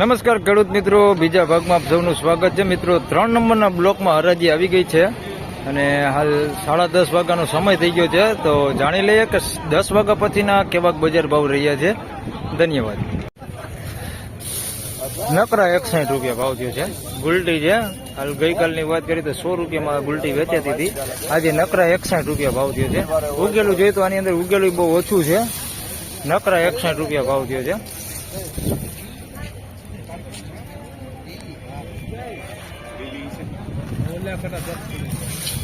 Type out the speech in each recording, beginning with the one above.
નમસ્કાર ખેડૂત મિત્રો, બીજા ભાગમાં આપ સૌનું સ્વાગત છે. મિત્રો, ત્રણ નંબરના બ્લોકમાં હરાજી આવી ગઈ છે અને હાલ સાડા દસ વાગ્યાનો સમય થઈ ગયો છે. તો જાણી લઈએ કે દસ વાગ્યા પછીના કેવાક બજાર ભાવ રહ્યા છે. ધન્યવાદ. નકરા એકસાઠ રૂપિયા ભાવ થયો છે. ગુલટી છે. હાલ ગઈકાલની વાત કરી તો સો રૂપિયામાં ગુલટી વેચાતી હતી. આજે નકરા એકસાઠ રૂપિયા ભાવ થયો છે. ઉગેલું જોઈએ તો આની અંદર ઉગેલું બહુ ઓછું છે. નકરા એકસાઠ રૂપિયા ભાવ થયો છે.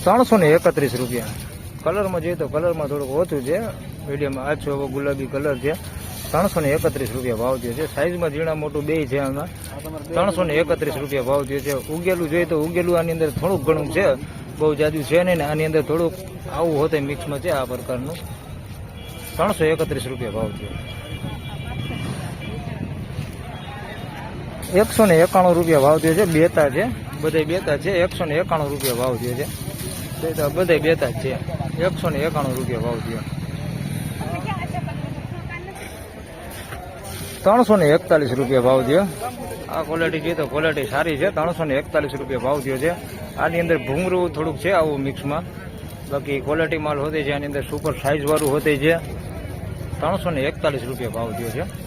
ત્રણસો ને એકત્રીસ રૂપિયા. કલરમાં જોઈએ તો કલરમાં થોડુંક ઓછું છે. મીડિયમ આછો ગુલાબી કલર છે. ત્રણસો ને એકત્રીસ રૂપિયા ભાવ થયો છે. સાઈઝમાં ઝીણા મોટું બે છે આમાં. ત્રણસો ને એકત્રીસ રૂપિયા ભાવ થયો છે. ઉગેલું જોઈએ તો ઉગેલું આની અંદર થોડુંક ઘણું છે. બહુ જાજુ છે નહીં ને આની અંદર થોડુંક આવું હોતે મિક્સમાં છે આ પ્રકારનું. ત્રણસો એકત્રીસ રૂપિયા ભાવ થયો એકસો ને એકાણું રૂપિયા ભાવ થયો છે. બેતા છે. બધા બેતા છે. એકસો ને એકાણું રૂપિયા ભાવ થયો છે. તે તો બધે બેતા જ છે. એકસો ને એકાણું રૂપિયા ભાવ થયો. ત્રણસો ને એકતાલીસ રૂપિયા ભાવ થયો. આ ક્વોલિટી જોઈએ તો ક્વોલિટી સારી છે. ત્રણસો ને એકતાલીસ રૂપિયા ભાવ થયો છે. આની અંદર ભૂંગરું થોડુંક છે આવું મિક્સમાં બાકી ક્વોલિટી માલ હોતે છે. આની અંદર સુપર સાઇઝવાળું હોતે છે. ત્રણસો ને એકતાલીસ રૂપિયા ભાવ થયો છે.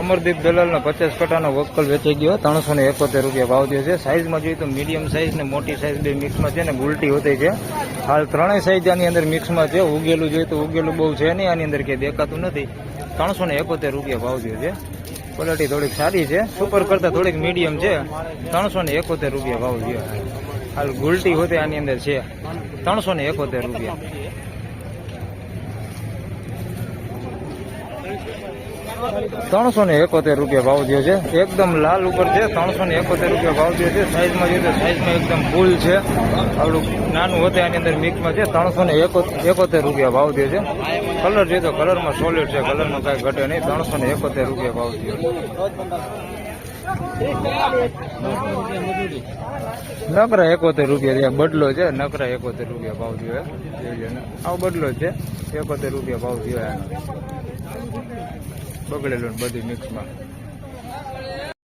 અમરદીપ દલાલનો પચાસ કટાનો વક્કલ વેચાઈ ગયો. ત્રણસો ને એકોતેર રૂપિયા ભાવ થયો છે. સાઇઝમાં જોઈએ તો મીડિયમ સાઇઝ ને મોટી સાઇઝ બે મિક્સમાં છે ને ગુલટી હોતી છે. હાલ ત્રણેય સાઇઝ આની અંદર મિક્સમાં છે. ઉગેલું જોઈએ તો ઉગેલું બહુ છે નહીં. આની અંદર કે દેખાતું નથી. ત્રણસો ને એકોતેર રૂપિયા ભાવ થયો છે. ક્વોલિટી થોડીક સારી છે. સુપર કરતાં થોડીક મીડિયમ છે. ત્રણસો ને એકોતેર રૂપિયા ભાવ થયો. હાલ ગુલટી હોતે આની અંદર છે. ત્રણસો ને એકોતેર રૂપિયા. ત્રણસો ને એકોતેર રૂપિયા ભાવ થયો છે. એકદમ લાલ ઉપર છે ત્રણસો ને એકોતેર રૂપિયા ભાવ થયો છે. સાઈઝમાં જોઈએ તો સાઈઝમાં એકદમ ફૂલ છે. આવડું નાનું હોતે આની અંદર મિક્સમાં છે. ત્રણસો ને એકોતેર રૂપિયા ભાવ થયો છે. કલર જોઈએ તો કલરમાં સોલિડ છે. કલરમાં કાંઈ ઘટે નહીં. ત્રણસો ને એકોતેર રૂપિયા ભાવ થયો નકરા એકોતેર રૂપિયા છે બદલો છે. નકરા એકોતેર રૂપિયા ભાવ થયો આવો બદલો છે. એકોતેર રૂપિયા ભાવ થયો બગડેલું બધું મિક્સમાં